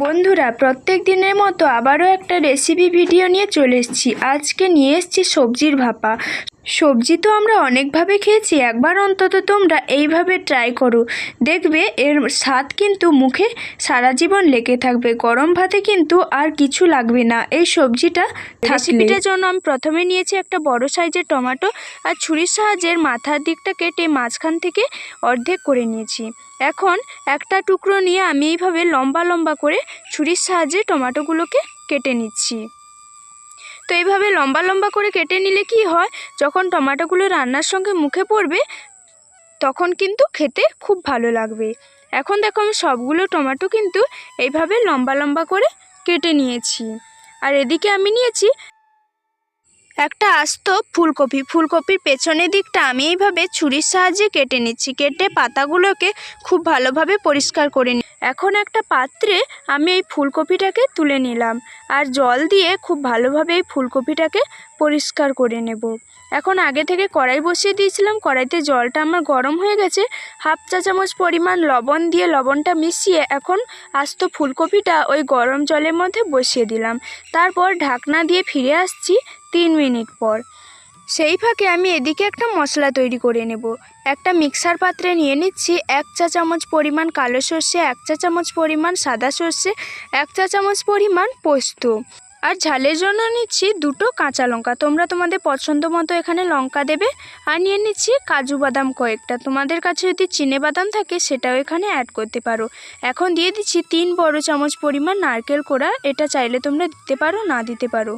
বন্ধুরা, প্রত্যেক দিনের মতো আবারও একটা রেসিপি ভিডিও নিয়ে চলে এসেছি। আজকে নিয়ে এসেছি সবজির ভাপা। সবজি তো আমরা অনেকভাবে খেয়েছি, একবার অন্তত তোমরা এইভাবে ট্রাই করো। দেখবে এর স্বাদ কিন্তু মুখে সারা জীবন লেগে থাকবে, গরম ভাতে কিন্তু আর কিছু লাগবে না। এই সবজিটা রেসিপিটার জন্য আমি প্রথমে নিয়েছি একটা বড় সাইজের টমেটো আর ছুরির সাহায্যে এর মাথার দিকটা কেটে মাঝখান থেকে অর্ধেক করে নিয়েছি। এখন একটা টুকরো নিয়ে আমি এইভাবে লম্বা লম্বা করে ছুরির সাহায্যে টমেটোগুলোকে কেটে নিচ্ছি। তো এইভাবে লম্বা লম্বা করে কেটে নিলে কি হয়? যখন টমাটোগুলো রান্নার সঙ্গে মুখে পড়বে, তখন কিন্তু খেতে খুব ভালো লাগবে। এখন দেখো আমি সবগুলো টমাটো কিন্তু এইভাবে লম্বা লম্বা করে কেটে নিয়েছি। আর এদিকে আমি নিয়েছি একটা আস্ত ফুলকপি। ফুলকপির পেছনের দিকটা আমি এইভাবে ছুরির সাহায্যে কেটে নিচ্ছি। কেটে পাতাগুলোকে খুব ভালোভাবে পরিষ্কার করে নিই এখন একটা পাত্রে আমি এই ফুলকপিটাকে তুলে নিলাম আর জল দিয়ে খুব ভালোভাবে এই ফুলকপিটাকে পরিষ্কার করে নেব। এখন আগে থেকে কড়াই বসিয়ে দিয়েছিলাম। কড়াইতে জলটা আমার গরম হয়ে গেছে। হাফ চা চামচ পরিমাণ লবণ দিয়ে লবণটা মিশিয়ে এখন আস্ত ফুলকপিটা ওই গরম জলের মধ্যে বসিয়ে দিলাম। তারপর ঢাকনা দিয়ে ফিরে আসছি। তিন মিনিট পর। সেই ফাঁকে আমি এদিকে একটা মশলা তৈরি করে নেব। একটা মিক্সার পাত্রে নিয়ে নিচ্ছি এক চা চামচ পরিমাণ কালো সর্ষে, এক চা চামচ পরিমাণ সাদা সর্ষে, এক চা চামচ পরিমাণ পোস্ত। আর ঝালের জন্য নিচ্ছি দুটো কাঁচা লঙ্কা। তোমরা তোমাদের পছন্দ মতো এখানে লঙ্কা দেবে। আর নিয়ে নিচ্ছি কাজু বাদাম কয়েকটা। তোমাদের কাছে যদি চিনে বাদাম থাকে, সেটাও এখানে অ্যাড করতে পারো। এখন দিয়ে দিচ্ছি তিন বড় চামচ পরিমাণ নারকেল কোড়া। এটা চাইলে তোমরা দিতে পারো, না দিতে পারো।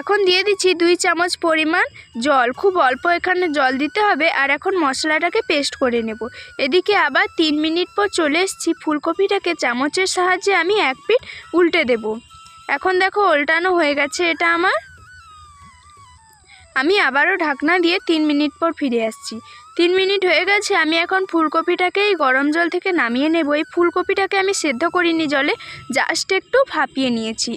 এখন দিয়ে দিচ্ছি দুই চামচ পরিমাণ জল। খুব অল্প এখানে জল দিতে হবে আর এখন মশলাটাকে পেস্ট করে নেব। এদিকে আবার তিন মিনিট পর চলে এসেছি ফুলকপিটাকে চামচের সাহায্যে আমি এক পিঠ উল্টে দেব। এখন দেখো উল্টানো হয়ে গেছে এটা আমার। আমি আবারও ঢাকনা দিয়ে তিন মিনিট পর ফিরে আসছি। তিন মিনিট হয়ে গেছে, আমি এখন ফুলকপিটাকে এই গরম জল থেকে নামিয়ে নেব। এই ফুলকপিটাকে আমি সেদ্ধ করিনি জলে, জাস্ট একটু ভাপিয়ে নিয়েছি।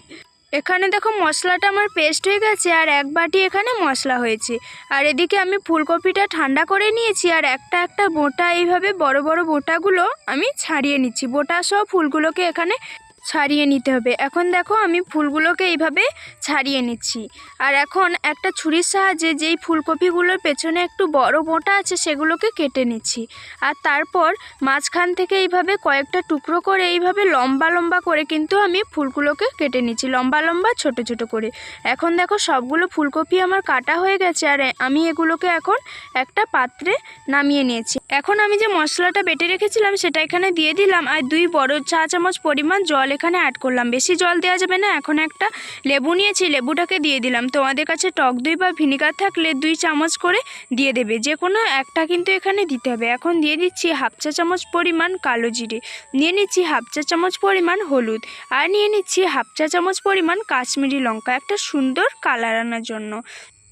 এখানে দেখো মশলাটা আমার পেস্ট হয়ে গেছে আর এক বাটি এখানে মশলা হয়েছে। আর এদিকে আমি ফুলকপিটা ঠান্ডা করে নিয়েছি আর একটা একটা বোটা, এইভাবে বড় বড় বোটাগুলো আমি ছাড়িয়ে নিচ্ছি। বোটা সহ ফুলগুলোকে এখানে ছাড়িয়ে নিতে হবে। এখন দেখো আমি ফুলগুলোকে এইভাবে ছাড়িয়ে নিচ্ছি। আর এখন একটা ছুরির সাহায্যে যেই ফুলকপিগুলোর পেছনে একটু বড় বোঁটা আছে সেগুলোকে কেটে নিচ্ছি। আর তারপর মাঝখান থেকে এইভাবে কয়েকটা টুকরো করে এইভাবে লম্বা লম্বা করে কিন্তু আমি ফুলগুলোকে কেটে নিচ্ছি, লম্বা লম্বা, ছোট ছোট করে। এখন দেখো সবগুলো ফুলকপি আমার কাটা হয়ে গেছে আর আমি এগুলোকে এখন একটা পাত্রে নামিয়ে নিয়েছি। এখন আমি যে মশলাটা বেটে রেখেছিলাম সেটা এখানে দিয়ে দিলাম আর দুই বড় চা চামচ পরিমাণ জল এখানে অ্যাড করলাম। বেশি জল দেওয়া যাবে না, এখন একটা লেবু নিয়েছি, লেবুটাকে দিয়ে দিলাম। তোমাদের কাছে টক দই বা ভিনিগার থাকলে দুই চামচ করে দিয়ে দেবে যে কোনো একটা কিন্তু এখানে দিতে হবে। এখন দিয়ে দিচ্ছি হাফ চা চামচ পরিমাণ কালো জিরে, নিয়ে নিচ্ছি হাফ চা চামচ পরিমাণ হলুদ আর নিয়ে নিচ্ছি হাফ চা চামচ পরিমাণ কাশ্মীরি লঙ্কা, একটা সুন্দর কালার আনার জন্য।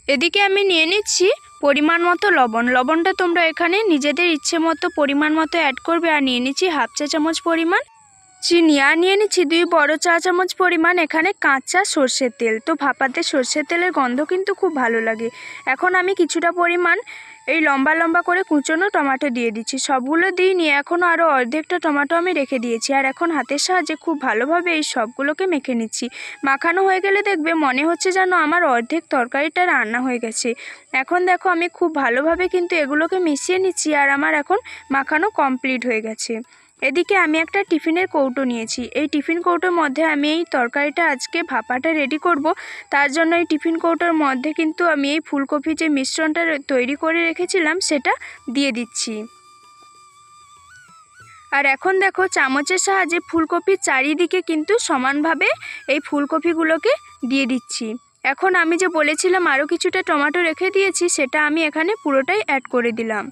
এদিকে আমি নিয়ে নিচ্ছি পরিমাণ মতো লবণ। লবণটা তোমরা এখানে নিজেদের ইচ্ছে মতো পরিমাণ মতো অ্যাড করবে আর নিয়ে নিচ্ছি হাফ চা চামচ পরিমাণ। চিনি আর নিয়ে নিচ্ছি দুই বড় চা চামচ পরিমাণ এখানে কাঁচা সর্ষের তেল। তো ভাপাতে সর্ষের তেলের গন্ধ কিন্তু খুব ভালো লাগে। এখন আমি কিছুটা পরিমাণ এই লম্বা লম্বা করে কুচোনো টমেটো দিয়ে দিচ্ছি। সবগুলো দিই নিয়ে এখনও আরও অর্ধেকটা টমেটো আমি রেখে দিয়েছি। আর এখন হাতের সাহায্যে খুব ভালোভাবে এই সবগুলোকে মেখে নিচ্ছি। মাখানো হয়ে গেলে দেখবে মনে হচ্ছে যেন আমার অর্ধেক তরকারিটা রান্না হয়ে গেছে। এখন দেখো আমি খুব ভালোভাবে কিন্তু এগুলোকে মিশিয়ে নিচ্ছি আর আমার এখন মাখানো কমপ্লিট হয়ে গেছে। এদিকে আমি একটা টিফিনের কৌটো নিয়েছি। এই টিফিন কৌটোর মধ্যে আমি এই তরকারিটা আজকে ভাপাটা রেডি করব। তার জন্য এই টিফিন কৌটোর মধ্যে কিন্তু আমি এই ফুলকপি যে মিশ্রণটা তৈরি করে রেখেছিলাম, সেটা দিয়ে দিচ্ছি। আর এখন দেখো চামচের সাহায্যে ফুলকপির চারিদিকে কিন্তু সমানভাবে এই ফুলকপিগুলোকে দিয়ে দিচ্ছি। এখন আমি যে বলেছিলাম আরও কিছুটা টমেটো রেখে দিয়েছি, সেটা আমি এখানে পুরোটাই অ্যাড করে দিলাম।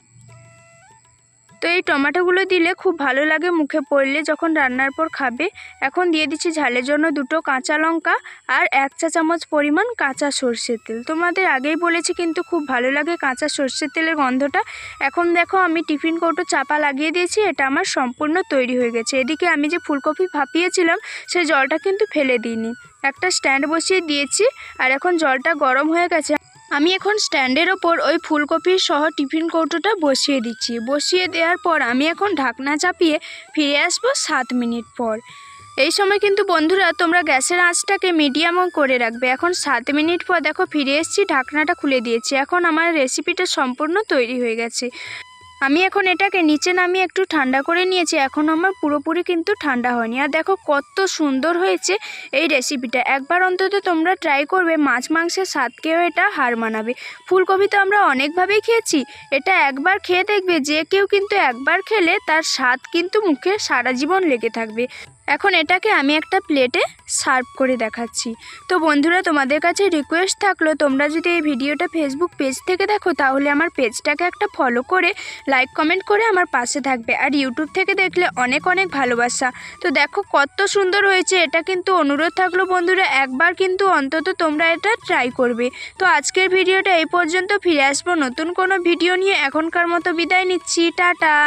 তো এই টমেটোগুলো দিলে খুব ভালো লাগে মুখে পড়লে যখন রান্নার পর খাবে। এখন দিয়ে দিচ্ছি ঝালের জন্য দুটো কাঁচা লঙ্কা আর এক চা চামচ পরিমাণ কাঁচা সর্ষের তেল। তোমাদের আগেই বলেছি কিন্তু খুব ভালো লাগে কাঁচা সর্ষের তেলের গন্ধটা। এখন দেখো আমি টিফিন কৌটো চাপা লাগিয়ে দিয়েছি, এটা আমার সম্পূর্ণ তৈরি হয়ে গেছে। এদিকে আমি যে ফুলকপি ভাপিয়েছিলাম, সেই জলটা কিন্তু ফেলে দিইনি। একটা স্ট্যান্ড বসিয়ে দিয়েছি আর এখন জলটা গরম হয়ে গেছে। আমি এখন স্ট্যান্ডের ওপর ওই ফুলকপির সহ টিফিন কৌটোটা বসিয়ে দিচ্ছি। বসিয়ে দেওয়ার পর আমি এখন ঢাকনা চাপিয়ে ফিরে আসব সাত মিনিট পর। এই সময় কিন্তু বন্ধুরা, তোমরা গ্যাসের আঁচটাকে মিডিয়ামও করে রাখবে। এখন সাত মিনিট পর দেখো ফিরে এসেছি, ঢাকনাটা খুলে দিয়েছি। এখন আমার রেসিপিটা সম্পূর্ণ তৈরি হয়ে গেছে। আমি এখন এটাকে নিচে নামিয়ে একটু ঠান্ডা করে নিয়েছি, এখন আমার পুরোপুরি কিন্তু ঠান্ডা হয়নি। আর দেখো কত সুন্দর হয়েছে এই রেসিপিটা একবার অন্তত তোমরা ট্রাই করবে, মাছ মাংসের স্বাদকেও এটা হার মানাবে। ফুলকপি তো আমরা অনেকভাবেই খেয়েছি, এটা একবার খেয়ে দেখবে, যে কেউ কিন্তু একবার খেলে তার স্বাদ কিন্তু মুখে সারা জীবন লেগে থাকবে। এখন এটাকে আমি একটা প্লেটে সার্ভ করে দেখাচ্ছি। তো বন্ধুরা, তোমাদের কাছে রিকোয়েস্ট থাকল, তোমরা যদি এই ভিডিওটা ফেসবুক পেজ থেকে দেখো, তাহলে আমার পেজটাকে একটা ফলো করে লাইক কমেন্ট করে আমার পাশে থাকবে। আর ইউটিউব থেকে দেখলে অনেক অনেক ভালোবাসা। তো দেখো কত সুন্দর হয়েছে, এটা কিন্তু অনুরোধ থাকল বন্ধুরা, একবার কিন্তু অন্তত তোমরা এটা ট্রাই করবে। তো আজকের ভিডিওটা এই পর্যন্ত, ফিরে আসব নতুন কোনো ভিডিও নিয়ে। এখনকার মতো বিদায় নিচ্ছি, টাটা!